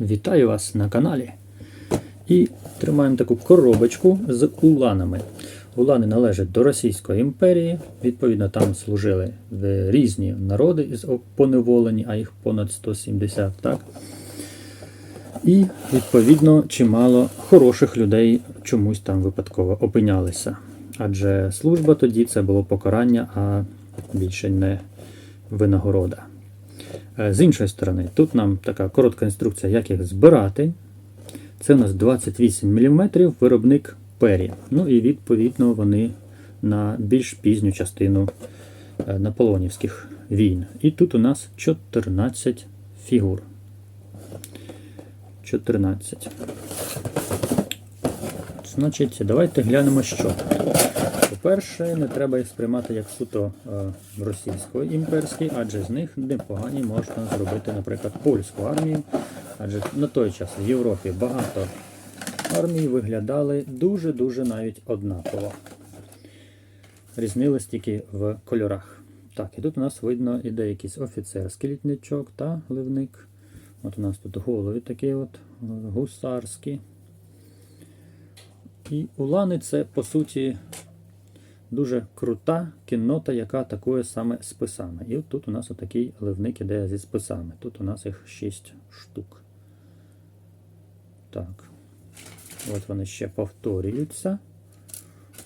Вітаю вас на каналі. І тримаємо таку коробочку з уланами. Улани належать до Російської імперії. Відповідно, там служили різні народи поневолені, а їх понад 170. Так? І, відповідно, чимало хороших людей чомусь там випадково опинялися. Адже служба тоді це було покарання, а більше не винагорода. Е, З іншої сторони, тут нам така коротка інструкція, як їх збирати. Це у нас 28 мм виробник пері. Ну і відповідно вони на більш пізню частину е, наполеонівських війн. І тут у нас 14 фігур. 14. Значить, давайте глянемо, що. По-перше, не треба їх сприймати як суто е, російсько-імперські, адже з них непогані можна зробити, наприклад, польську армію. Адже на той час в Європі багато армій виглядали дуже-дуже навіть однаково. Різнились тільки в кольорах. Так, і тут у нас видно іде якийсь офіцерський літничок та ливник. От у нас тут голови такі от гусарські. І улани це, по суті, дуже крута кіннота, яка атакує саме списами. І от тут у нас отакий ливник іде зі списами. Тут у нас їх 6 штук. Так. От вони ще повторюються.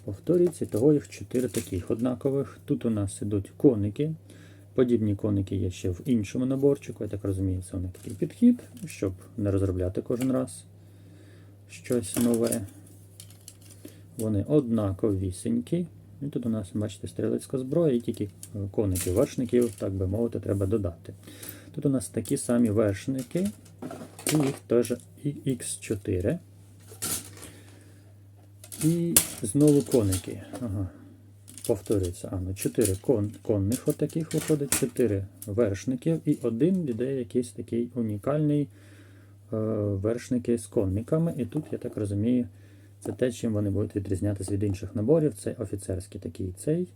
Повторюються, того їх 4 таких однакових. Тут у нас ідуть коники. Подібні коники є ще в іншому наборчику. Я так розумію, це у них такий підхід, щоб не розробляти кожен раз щось нове. Вони однаковісінькі. І тут у нас, бачите, стрілецька зброя, і тільки коників, вершників, так би мовити, треба додати. Тут у нас такі самі вершники, і їх теж і Х4. І знову коники. Ага. Повторюється. А, ну 4 кон, конних отаких виходить, 4 вершників, і один іде якийсь такий унікальний е, вершники з конниками. І тут, я так розумію, це те, чим вони будуть відрізнятися від інших наборів. Це офіцерський такий цей,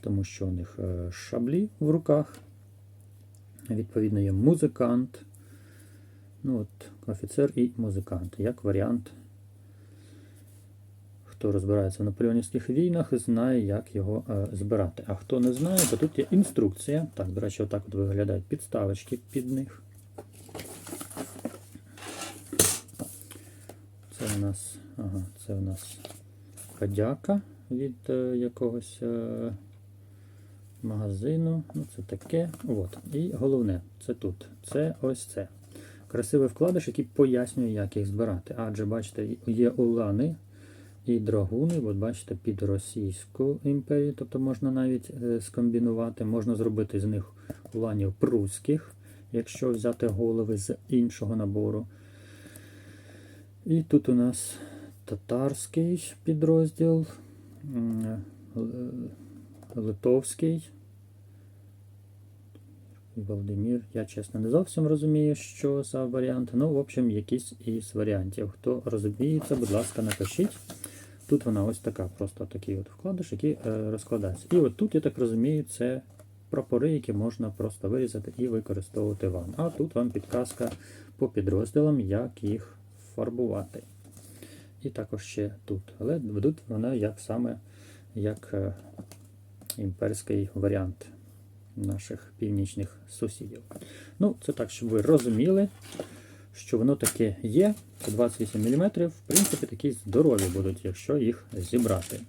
тому що у них е, шаблі в руках. Відповідно, є музикант. Ну от, Офіцер і музикант, як варіант. Хто розбирається в наполеонівських війнах, знає, як його е, збирати. А хто не знає, то тут є інструкція. Так, до речі, отак от виглядають підставочки під них. Це у нас, ага, це у нас подяка від е, якогось е, магазину. Ну, це таке. От. І головне, це тут. Це ось це. Красивий вкладиш, який пояснює, як їх збирати. Адже, бачите, є улани і драгуни, от бачите, під Російську імперію, тобто можна навіть е, скомбінувати, можна зробити з них уланів прусських, якщо взяти голови з іншого набору. І тут у нас татарський підрозділ, литовський. Володимир, я чесно не зовсім розумію, що за варіант. Ну, в общем, якийсь із варіантів. Хто розуміється, будь ласка, напишіть. Тут вона ось така, просто такий от вкладиш, який е, розкладається. І от тут, я так розумію, це прапори, які можна просто вирізати і використовувати вам. А тут вам підказка по підрозділам, як їх фарбувати. І також ще тут. Але ведуть вона як саме як е, імперський варіант наших північних сусідів. Ну, це так, щоб ви розуміли, що воно таке є. Це 28 мм. В принципі, такі здорові будуть, якщо їх зібрати.